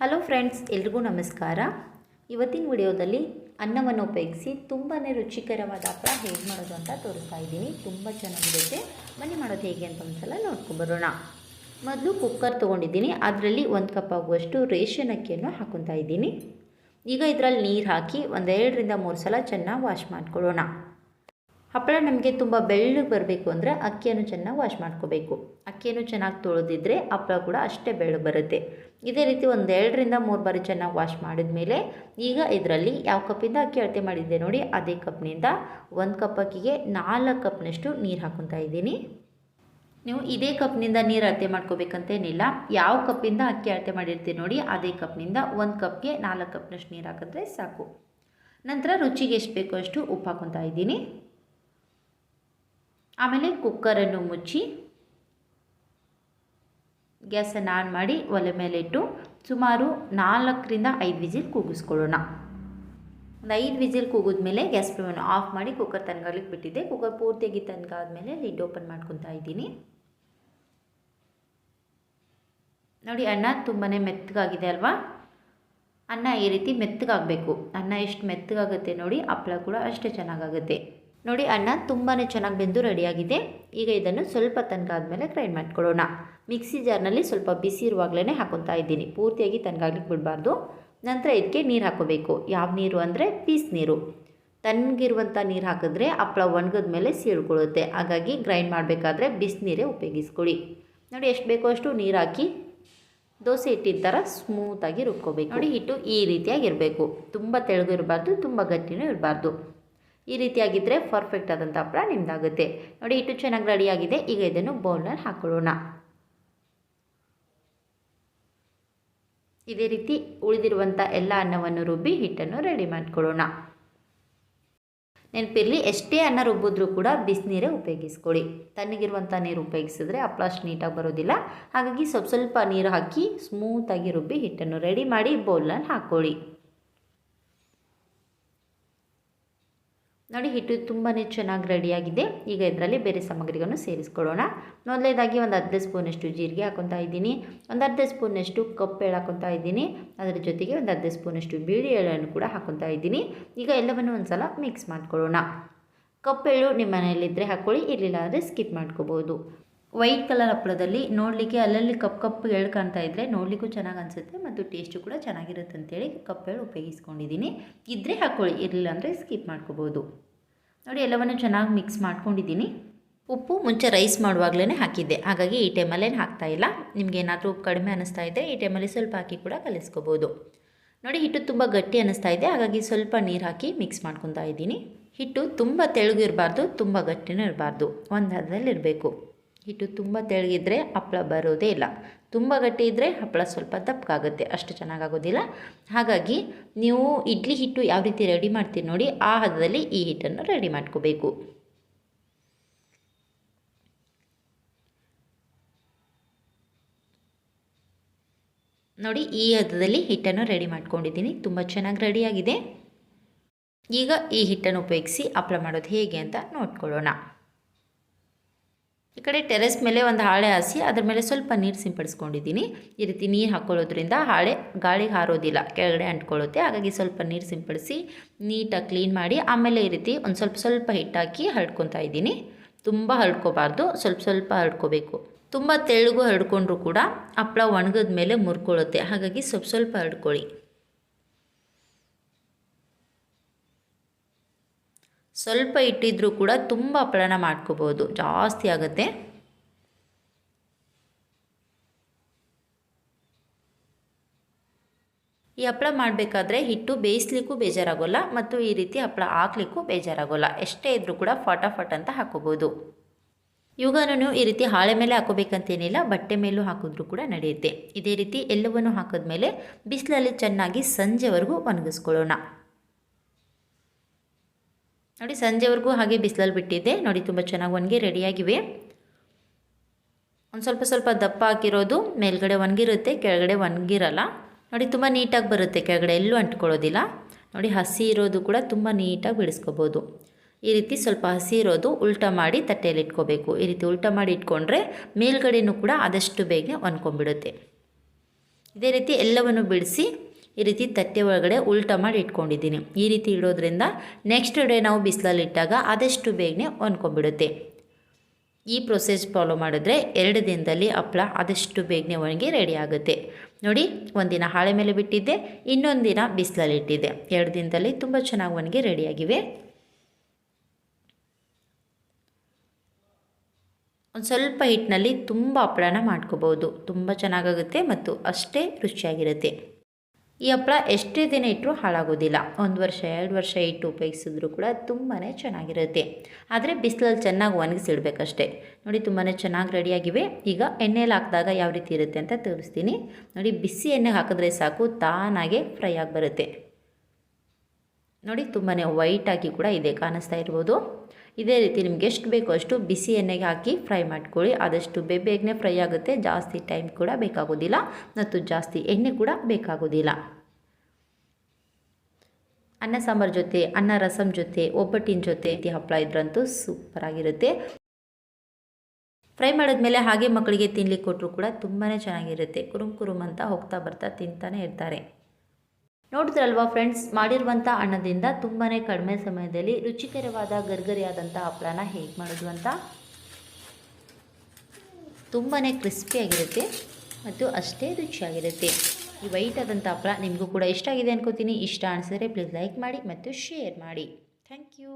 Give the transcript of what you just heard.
Hello friends ಎಲ್ರಿಗೂ ನಮಸ್ಕಾರ. ಇವತ್ತಿನ ವಿಡಿಯೋದಲ್ಲಿ ಅನ್ನವನ್ನು ಉಪಯೋಗಿಸಿ ತುಂಬಾ ರುಚಿಕರವಾದ ಹಪ್ಪಳ ಹೇಗೆ ಮಾಡೋದು ಅಂತ ತೋರಿಸ್ತಾ ಇದ್ದೀನಿ. ತುಂಬ ಚೆನ್ನಾಗಿರುತ್ತೆ. ಮನೆ ಮಾಡೋದು ಹೇಗೆ ಅಂತ ಒಂದ್ಸಲ ನೋಡ್ಕೊಂಬರೋಣ ಮೊದಲು ಕುಕ್ಕರ್ ತೊಗೊಂಡಿದ್ದೀನಿ. ಅದರಲ್ಲಿ ಒಂದು ಕಪ್ ಆಗುವಷ್ಟು ರೇಷನ್ ಅಕ್ಕಿಯನ್ನು ಹಾಕೊತಾ ಇದ್ದೀನಿ. ಈಗ ಇದರಲ್ಲಿ ನೀರು ಹಾಕಿ ಒಂದೆರಡರಿಂದ ಮೂರು ಸಲ ಚೆನ್ನಾಗಿ ವಾಶ್ ಮಾಡ್ಕೊಳ್ಳೋಣ. ಹಪ್ಪಳ ನಮಗೆ ತುಂಬ ಬೆಳ್ಳಗೆ ಬರಬೇಕು ಅಂದರೆ ಅಕ್ಕಿಯನ್ನು ಚೆನ್ನಾಗಿ ವಾಶ್ ಮಾಡ್ಕೋಬೇಕು. ಅಕ್ಕಿಯನ್ನು ಚೆನ್ನಾಗಿ ತೊಳೆದಿದ್ರೆ ಹಪ್ಪಳ ಕೂಡ ಅಷ್ಟೇ ಬೆಳ್ಳಗೆ ಬರುತ್ತೆ. ಇದೇ ರೀತಿ ಒಂದು ಎರಡರಿಂದ ಮೂರು ಬಾರಿ ಚೆನ್ನಾಗಿ ವಾಶ್ ಮಾಡಿದ ಮೇಲೆ ಈಗ ಇದರಲ್ಲಿ ಯಾವ ಕಪ್ಪಿಂದ ಅಕ್ಕಿ ಅಳತೆ ಮಾಡಿದ್ದೆ ನೋಡಿ, ಅದೇ ಕಪ್ನಿಂದ ಒಂದು ಕಪ್ ಅಕ್ಕಿಗೆ ನಾಲ್ಕು ಕಪ್ನಷ್ಟು ನೀರು ಹಾಕೊತಾ ಇದ್ದೀನಿ. ನೀವು ಇದೇ ಕಪ್ನಿಂದ ನೀರು ಅಳತೆ ಮಾಡ್ಕೋಬೇಕಂತೇನಿಲ್ಲ ಯಾವ ಕಪ್ಪಿಂದ ಅಕ್ಕಿ ಅಳತೆ ಮಾಡಿರ್ತೀವಿ ನೋಡಿ, ಅದೇ ಕಪ್ನಿಂದ ಒಂದು ಕಪ್ಗೆ ನಾಲ್ಕು ಕಪ್ನಷ್ಟು ನೀರು ಹಾಕಿದ್ರೆ ಸಾಕು. ನಂತರ ರುಚಿಗೆ ಎಷ್ಟು ಬೇಕೋ ಅಷ್ಟು ಉಪ್ಪು ಹಾಕೊತಾ ಇದ್ದೀನಿ. ಆಮೇಲೆ ಕುಕ್ಕರನ್ನು ಮುಚ್ಚಿ ಗ್ಯಾಸನ್ನು ಆನ್ ಮಾಡಿ ಒಲೆ ಮೇಲೆ ಇಟ್ಟು ಸುಮಾರು ನಾಲ್ಕರಿಂದ ಐದು ವಿಜಿಲ್ ಕೂಗಿಸ್ಕೊಳ್ಳೋಣ. ಒಂದು ಐದು ಕೂಗಿದ ಕೂಗಿದ್ಮೇಲೆ ಗ್ಯಾಸ್ ಫ್ಲೇಮನ್ನು ಆಫ್ ಮಾಡಿ ಕುಕ್ಕರ್ ತನ್ಗಾಗ್ಲಿಕ್ಕೆ ಬಿಟ್ಟಿದ್ದೆ. ಕುಕ್ಕರ್ ಪೂರ್ತಿಯಾಗಿ ಆದಮೇಲೆ ಲಿಡ್ ಓಪನ್ ಮಾಡ್ಕೊತಾ ಇದ್ದೀನಿ. ನೋಡಿ, ಅನ್ನ ತುಂಬಾ ಮೆತ್ತಗಾಗಿದೆ ಅಲ್ವಾ? ಅನ್ನ ಈ ರೀತಿ ಮೆತ್ತಗಾಗಬೇಕು. ಅನ್ನ ಎಷ್ಟು ಮೆತ್ತಗಾಗುತ್ತೆ ನೋಡಿ, ಹಪ್ಪಳ ಕೂಡ ಅಷ್ಟೇ ಚೆನ್ನಾಗಾಗುತ್ತೆ. ನೋಡಿ, ಅನ್ನ ತುಂಬಾ ಚೆನ್ನಾಗಿ ಬೆಂದು ರೆಡಿಯಾಗಿದೆ. ಈಗ ಇದನ್ನು ಸ್ವಲ್ಪ ತನಕ ಆದಮೇಲೆ ಗ್ರೈಂಡ್ ಮಾಡ್ಕೊಳ್ಳೋಣ. ಮಿಕ್ಸಿ ಜಾರ್ನಲ್ಲಿ ಸ್ವಲ್ಪ ಬಿಸಿ ಇರುವಾಗಲೇ ಹಾಕೊತಾ ಇದ್ದೀನಿ. ಪೂರ್ತಿಯಾಗಿ ತನಗಾಗ್ಲಿಕ್ಕೆ ಬಿಡಬಾರ್ದು. ನಂತರ ಇದಕ್ಕೆ ನೀರು ಹಾಕೋಬೇಕು. ಯಾವ ನೀರು ಅಂದರೆ ಪೀಸ್ ನೀರು. ತಣ್ಣಗಿರುವಂಥ ನೀರು ಹಾಕಿದ್ರೆ ಹಪ್ಪಳ ಒಣಗಿದ ಮೇಲೆ ಸೀಳ್ಕೊಳ್ಳುತ್ತೆ. ಹಾಗಾಗಿ ಗ್ರೈಂಡ್ ಮಾಡಬೇಕಾದ್ರೆ ಬಿಸಿನೀರೇ ಉಪಯೋಗಿಸ್ಕೊಳ್ಳಿ. ನೋಡಿ, ಎಷ್ಟು ಬೇಕೋ ಅಷ್ಟು ನೀರು ಹಾಕಿ ದೋಸೆ ಹಿಟ್ಟಿನ ಥರ ಸ್ಮೂತಾಗಿ ರುಬ್ಕೋಬೇಕು. ನೋಡಿ, ಹಿಟ್ಟು ಈ ರೀತಿಯಾಗಿರಬೇಕು ತುಂಬ ತೆಳಗು ಇರಬಾರ್ದು, ತುಂಬ ಗಟ್ಟಿನೂ ಇರಬಾರ್ದು. ಈ ರೀತಿಯಾಗಿದ್ದರೆ ಪರ್ಫೆಕ್ಟ್ ಆದಂಥ ಹಪ್ಪಳ ನಿಮ್ದಾಗುತ್ತೆ. ನೋಡಿ, ಇಟ್ಟು ಚೆನ್ನಾಗಿ ರೆಡಿಯಾಗಿದೆ ಈಗ ಇದನ್ನು ಬೌಲ್ನಲ್ಲಿ ಹಾಕೊಳ್ಳೋಣ. ಇದೇ ರೀತಿ ಉಳಿದಿರುವಂಥ ಎಲ್ಲ ಅನ್ನವನ್ನು ರುಬ್ಬಿ ಹಿಟ್ಟನ್ನು ರೆಡಿ ಮಾಡ್ಕೊಳ್ಳೋಣ. ನೆನಪಿರಲಿ, ಎಷ್ಟೇ ಅನ್ನ ರುಬ್ಬಿದ್ರೂ ಕೂಡ ಬಿಸಿನೀರೇ ಉಪಯೋಗಿಸ್ಕೊಳ್ಳಿ. ತಣ್ಣಗಿರುವಂಥ ನೀರು ಉಪಯೋಗಿಸಿದ್ರೆ ಹಪ್ಪಳ ಅಷ್ಟು ನೀಟಾಗಿ ಬರೋದಿಲ್ಲ. ಹಾಗಾಗಿ ಸ್ವಲ್ಪ ಸ್ವಲ್ಪ ನೀರು ಹಾಕಿ ಸ್ಮೂತಾಗಿ ರುಬ್ಬಿ ಹಿಟ್ಟನ್ನು ರೆಡಿ ಮಾಡಿ ಬೌಲ್ನಲ್ಲಿ ಹಾಕ್ಕೊಳ್ಳಿ ನೋಡಿ, ಹಿಟ್ಟು ತುಂಬಾ ಚೆನ್ನಾಗಿ ರೆಡಿಯಾಗಿದೆ ಈಗ ಇದರಲ್ಲಿ ಬೇರೆ ಸಾಮಗ್ರಿಗಳನ್ನು ಸೇರಿಸ್ಕೊಳ್ಳೋಣ. ಮೊದಲೇದಾಗಿ ಒಂದು ಅರ್ಧ ಸ್ಪೂನಷ್ಟು ಜೀರಿಗೆ ಹಾಕೊತಾ ಇದ್ದೀನಿ. ಒಂದು ಅರ್ಧ ಸ್ಪೂನಷ್ಟು ಕಪ್ಪು ಹಾಕೊತಾ ಇದ್ದೀನಿ. ಅದರ ಜೊತೆಗೆ ಒಂದು ಅರ್ಧ ಸ್ಪೂನಷ್ಟು ಬಿಳಿ ಎಳ್ಳನ್ನು ಕೂಡ ಹಾಕೊತಾ ಇದ್ದೀನಿ. ಈಗ ಎಲ್ಲವನ್ನು ಒಂದು ಸಲ ಮಿಕ್ಸ್ ಮಾಡ್ಕೊಳ್ಳೋಣ. ಕಪ್ಪೆಳ್ಳು ನಿಮ್ಮ ಮನೆಯಲ್ಲಿದ್ದರೆ ಹಾಕ್ಕೊಳ್ಳಿ, ಇರಲಿಲ್ಲ ಅಂದರೆ ಸ್ಕಿಪ್ ಮಾಡ್ಕೋಬೋದು. ವೈಟ್ ಕಲರ್ ಹಪ್ಪಳದಲ್ಲಿ ನೋಡಲಿಕ್ಕೆ ಅಲ್ಲಲ್ಲಿ ಕಪ್ ಕಪ್ ಎಳ್ಳು ಕಾಣ್ತಾ ಇದ್ದರೆ ನೋಡಲಿಕ್ಕೂ ಚೆನ್ನಾಗಿ ಅನಿಸುತ್ತೆ ಮತ್ತು ಟೇಸ್ಟು ಕೂಡ ಚೆನ್ನಾಗಿರುತ್ತೆ ಅಂತೇಳಿ ಕಪ್ ಎಳ್ ಉಪಯೋಗಿಸ್ಕೊಂಡಿದ್ದೀನಿ. ಇದ್ದರೆ ಹಾಕ್ಕೊಳ್ಳಿ ಇರಲಿಲ್ಲ ಅಂದರೆ ಸ್ಕಿಪ್ ಮಾಡ್ಕೋಬೋದು. ನೋಡಿ, ಎಲ್ಲವನ್ನು ಚೆನ್ನಾಗಿ ಮಿಕ್ಸ್ ಮಾಡ್ಕೊಂಡಿದ್ದೀನಿ. ಉಪ್ಪು ಮುಂಚೆ ರೈಸ್ ಮಾಡುವಾಗಲೇ ಹಾಕಿದ್ದೆ. ಹಾಗಾಗಿ ಈ ಟೈಮಲ್ಲೇನು ಹಾಕ್ತಾ ಇಲ್ಲ. ನಿಮ್ಗೆ ಏನಾದರೂ ಉಪ್ಪು ಕಡಿಮೆ ಅನ್ನಿಸ್ತಾ ಇದ್ದರೆ ಈ ಟೈಮಲ್ಲಿ ಸ್ವಲ್ಪ ಹಾಕಿ ಕೂಡ ಕಲಿಸ್ಕೋಬೋದು. ನೋಡಿ, ಹಿಟ್ಟು ತುಂಬ ಗಟ್ಟಿ ಅನ್ನಿಸ್ತಾ ಇದೆ. ಹಾಗಾಗಿ ಸ್ವಲ್ಪ ನೀರು ಹಾಕಿ ಮಿಕ್ಸ್ ಮಾಡ್ಕೊತಾ ಇದ್ದೀನಿ. ಹಿಟ್ಟು ತುಂಬ ತೆಳುಗಿರಬಾರ್ದು, ತುಂಬ ಗಟ್ಟಿನೂ ಇರಬಾರ್ದು. ಒಂದು ಇರಬೇಕು ಹಿಟ್ಟು ತುಂಬ ತೆಳಗಿದ್ರೆ ಹಪ್ಪಳ ಬರೋದೇ ಇಲ್ಲ. ತುಂಬ ಗಟ್ಟಿ ಇದ್ದರೆ ಹಪ್ಪಳ ಸ್ವಲ್ಪ ದಪ್ಪಕ್ಕಾಗುತ್ತೆ ಅಷ್ಟು ಚೆನ್ನಾಗಾಗೋದಿಲ್ಲ. ಹಾಗಾಗಿ ನೀವು ಇಡ್ಲಿ ಹಿಟ್ಟು ಯಾವ ರೀತಿ ರೆಡಿ ಮಾಡ್ತೀರಿ ನೋಡಿ, ಆ ಹದದಲ್ಲಿ ಈ ಹಿಟ್ಟನ್ನು ರೆಡಿ ಮಾಡ್ಕೋಬೇಕು. ನೋಡಿ, ಈ ಹದದಲ್ಲಿ ಹಿಟ್ಟನ್ನು ರೆಡಿ ಮಾಡ್ಕೊಂಡಿದ್ದೀನಿ. ತುಂಬ ಚೆನ್ನಾಗಿ ರೆಡಿಯಾಗಿದೆ ಈಗ ಈ ಹಿಟ್ಟನ್ನು ಉಪಯೋಗಿಸಿ ಹಪ್ಪಳ ಮಾಡೋದು ಹೇಗೆ ಅಂತ ನೋಡ್ಕೊಳ್ಳೋಣ. ಈ ಕಡೆ ಟೆರೆಸ್ ಮೇಲೆ ಒಂದು ಹಾಳೆ ಹಾಸಿ, ಅದ್ರ ಮೇಲೆ ಸ್ವಲ್ಪ ನೀರು ಸಿಂಪಡಿಸ್ಕೊಂಡಿದ್ದೀನಿ. ಈ ರೀತಿ ನೀರು ಹಾಕ್ಕೊಳ್ಳೋದ್ರಿಂದ ಹಾಳೆ ಗಾಳಿಗೆ ಹಾರೋದಿಲ್ಲ, ಕೆಳಗಡೆ ಅಂಟ್ಕೊಳ್ಳುತ್ತೆ. ಹಾಗಾಗಿ ಸ್ವಲ್ಪ ನೀರು ಸಿಂಪಡಿಸಿ ನೀಟಾಗಿ ಕ್ಲೀನ್ ಮಾಡಿ, ಆಮೇಲೆ ಈ ರೀತಿ ಒಂದು ಸ್ವಲ್ಪ ಸ್ವಲ್ಪ ಹಿಟ್ಟಾಕಿ ಹರಡ್ಕೊತಾ ಇದ್ದೀನಿ. ತುಂಬ ಹರಡ್ಕೋಬಾರ್ದು, ಸ್ವಲ್ಪ ಸ್ವಲ್ಪ ಹರಡ್ಕೋಬೇಕು. ತುಂಬ ತೆಳ್ಳಗೂ ಹರಡ್ಕೊಂಡ್ರೂ ಕೂಡ ಹಪ್ಪಳ ಒಣಗಿದ ಮೇಲೆ ಮುರ್ಕೊಳ್ಳುತ್ತೆ. ಹಾಗಾಗಿ ಸ್ವಲ್ಪ ಸ್ವಲ್ಪ ಹರಡ್ಕೊಳ್ಳಿ. ಸ್ವಲ್ಪ ಇಟ್ಟಿದ್ರೂ ಕೂಡ ತುಂಬ ಹಪ್ಪಳನ ಮಾಡ್ಕೋಬೋದು. ಜಾಸ್ತಿ ಆಗುತ್ತೆ. ಈ ಹಪ್ಪಳ ಮಾಡಬೇಕಾದ್ರೆ ಹಿಟ್ಟು ಬೇಯಿಸ್ಲಿಕ್ಕೂ ಬೇಜಾರಾಗೋಲ್ಲ ಮತ್ತು ಈ ರೀತಿ ಹಪ್ಪಳ ಹಾಕ್ಲಿಕ್ಕೂ ಬೇಜಾರಾಗೋಲ್ಲ. ಎಷ್ಟೇ ಇದ್ದರೂ ಕೂಡ ಫಟಾಫಟ್ ಅಂತ ಹಾಕೋಬೋದು. ಇವುಗಳನ್ನು ಈ ರೀತಿ ಹಾಳೆ ಮೇಲೆ ಹಾಕೋಬೇಕಂತೇನಿಲ್ಲ, ಬಟ್ಟೆ ಮೇಲೂ ಹಾಕಿದ್ರೂ ಕೂಡ ನಡೆಯುತ್ತೆ. ಇದೇ ರೀತಿ ಎಲ್ಲವನ್ನು ಹಾಕಿದ್ಮೇಲೆ ಬಿಸಿಲಲ್ಲಿ ಚೆನ್ನಾಗಿ ಸಂಜೆವರೆಗೂ ಒಣಗಿಸ್ಕೊಳ್ಳೋಣ. ನೋಡಿ, ಸಂಜೆವರೆಗೂ ಹಾಗೆ ಬಿಸಿಲಲ್ಲಿ ಬಿಟ್ಟಿದ್ದೆ ನೋಡಿ, ತುಂಬ ಚೆನ್ನಾಗಿ ಒಣಗಿ ರೆಡಿಯಾಗಿವೆ. ಒಂದು ಸ್ವಲ್ಪ ಸ್ವಲ್ಪ ದಪ್ಪ ಹಾಕಿರೋದು ಮೇಲ್ಗಡೆ ಒಣಗಿರುತ್ತೆ, ಕೆಳಗಡೆ ಒಣಗಿರಲ್ಲ. ನೋಡಿ, ತುಂಬ ನೀಟಾಗಿ ಬರುತ್ತೆ, ಕೆಳಗಡೆ ಎಲ್ಲೂ ಅಂಟ್ಕೊಳ್ಳೋದಿಲ್ಲ. ನೋಡಿ, ಹಸಿ ಇರೋದು ಕೂಡ ತುಂಬ ನೀಟಾಗಿ ಬಿಡಿಸ್ಕೋಬೋದು ಈ ರೀತಿ ಸ್ವಲ್ಪ ಹಸಿ ಇರೋದು ಉಲ್ಟ ಮಾಡಿ ತಟ್ಟೆಯಲ್ಲಿ ಇಟ್ಕೋಬೇಕು. ಈ ರೀತಿ ಉಲ್ಟ ಮಾಡಿ ಇಟ್ಕೊಂಡ್ರೆ ಮೇಲ್ಗಡೆನೂ ಕೂಡ ಆದಷ್ಟು ಬೇಗ ಒನ್ಕೊಂಡ್ಬಿಡುತ್ತೆ ಇದೇ ರೀತಿ ಎಲ್ಲವನ್ನು ಬಿಡಿಸಿ ಈ ರೀತಿ ತಟ್ಟೆ ಒಳಗಡೆ ಉಲ್ಟ ಮಾಡಿ ಇಟ್ಕೊಂಡಿದ್ದೀನಿ. ಈ ರೀತಿ ಇಡೋದ್ರಿಂದ ನೆಕ್ಸ್ಟ್ ಡೇ ನಾವು ಬಿಸಿಲಲ್ಲಿ ಇಟ್ಟಾಗ ಆದಷ್ಟು ಬೇಗನೆ ಒಣ್ಕೊಂಡ್ಬಿಡುತ್ತೆ. ಈ ಪ್ರೊಸೆಸ್ ಫಾಲೋ ಮಾಡಿದ್ರೆ ಎರಡು ದಿನದಲ್ಲಿ ಹಪ್ಪಳ ಆದಷ್ಟು ಬೇಗನೆ ಒಣಗಿ ರೆಡಿ ಆಗುತ್ತೆ. ನೋಡಿ, ಒಂದಿನ ಹಾಳೆ ಮೇಲೆ ಬಿಟ್ಟಿದ್ದೆ, ಇನ್ನೊಂದು ದಿನ ಬಿಸಿಲಲ್ಲಿ ಇಟ್ಟಿದ್ದೆ. ಎರಡು ದಿನದಲ್ಲಿ ತುಂಬ ಚೆನ್ನಾಗಿ ಒಣಗಿ ರೆಡಿಯಾಗಿವೆ ಒಂದು ಸ್ವಲ್ಪ ಹಿಟ್ಟಿನಲ್ಲಿ ತುಂಬ ಹಪ್ಪಳನ ಮಾಡ್ಕೋಬೋದು. ತುಂಬ ಚೆನ್ನಾಗಾಗುತ್ತೆ ಮತ್ತು ಅಷ್ಟೇ ರುಚಿಯಾಗಿರುತ್ತೆ. ಈ ಹಪ್ಪಳ ಎಷ್ಟೇ ದಿನ ಇಟ್ಟರೂ ಹಾಳಾಗೋದಿಲ್ಲ. ಒಂದು ವರ್ಷ, ಎರಡು ವರ್ಷ ಇಟ್ಟು ಉಪಯೋಗಿಸಿದ್ರು ಕೂಡ ತುಂಬಾ ಚೆನ್ನಾಗಿರುತ್ತೆ. ಆದರೆ ಬಿಸಿಲಲ್ಲಿ ಚೆನ್ನಾಗಿ ಒಣಗಿಸಿಡ್ಬೇಕಷ್ಟೇ. ನೋಡಿ ತುಂಬಾ ಚೆನ್ನಾಗಿ ರೆಡಿಯಾಗಿವೆ. ಈಗ ಎಣ್ಣೆಯಲ್ಲಿ ಹಾಕಿದಾಗ ಯಾವ ರೀತಿ ಇರುತ್ತೆ ಅಂತ ತೋರಿಸ್ತೀನಿ. ನೋಡಿ ಬಿಸಿ ಎಣ್ಣೆ ಹಾಕಿದ್ರೆ ಸಾಕು, ತಾನಾಗೆ ಫ್ರೈ ಆಗಿ ಬರುತ್ತೆ. ನೋಡಿ ತುಂಬಾ ವೈಟಾಗಿ ಕೂಡ ಇದೆ, ಕಾಣಿಸ್ತಾ ಇರ್ಬೋದು. ಇದೇ ರೀತಿ ನಿಮ್ಗೆ ಎಷ್ಟು ಬೇಕೋ ಅಷ್ಟು ಬಿಸಿ ಎಣ್ಣೆಗೆ ಹಾಕಿ ಫ್ರೈ ಮಾಡ್ಕೊಳ್ಳಿ. ಆದಷ್ಟು ಬೇಗನೆ ಫ್ರೈ ಆಗುತ್ತೆ. ಜಾಸ್ತಿ ಟೈಮ್ ಕೂಡ ಬೇಕಾಗೋದಿಲ್ಲ. ಮತ್ತು ಜಾಸ್ತಿ ಎಣ್ಣೆ ಕೂಡ ಬೇಕಾಗೋದಿಲ್ಲ. ಅನ್ನ ಸಾಂಬಾರು ಜೊತೆ, ಅನ್ನ ರಸಮ್ ಜೊತೆ, ಒಬ್ಬಟ್ಟಿನ ಜೊತೆ ಹಪ್ಪಳ ಇದ್ರಂತೂ ಸೂಪರಾಗಿರುತ್ತೆ ಫ್ರೈ ಮಾಡಿದ್ಮೇಲೆ ಹಾಗೆ ಮಕ್ಕಳಿಗೆ ತಿನ್ಲಿಕ್ಕೆ ಕೊಟ್ಟರು ಕೂಡ ತುಂಬಾ ಚೆನ್ನಾಗಿರುತ್ತೆ. ಕುರುಮ್ ಕುರುಮ್ ಅಂತ ಹೋಗ್ತಾ ಬರ್ತಾ ತಿಂತಾನೆ ಇರ್ತಾರೆ. ನೋಡಿದ್ರಲ್ವಾ ಫ್ರೆಂಡ್ಸ್ ಮಾಡಿರುವಂಥ ಅನ್ನದಿಂದ ತುಂಬಾ ಕಡಿಮೆ ಸಮಯದಲ್ಲಿ ರುಚಿಕರವಾದ ಗರ್ಗರಿಯಾದಂಥ ಹಪ್ಪಳನ ಹೇಗೆ ಮಾಡೋದು ಅಂತ? ತುಂಬಾ ಕ್ರಿಸ್ಪಿಯಾಗಿರುತ್ತೆ ಮತ್ತು ಅಷ್ಟೇ ರುಚಿಯಾಗಿರುತ್ತೆ. ಈ ವೈಟ್ ಆದಂಥ ಹಪ್ಪಳ ನಿಮಗೂ ಕೂಡ ಇಷ್ಟ ಆಗಿದೆ ಅನ್ಕೋತೀನಿ. ಇಷ್ಟ ಅನಿಸಿದ್ರೆ ಪ್ಲೀಸ್ ಲೈಕ್ ಮಾಡಿ ಮತ್ತು ಶೇರ್ ಮಾಡಿ. Thank you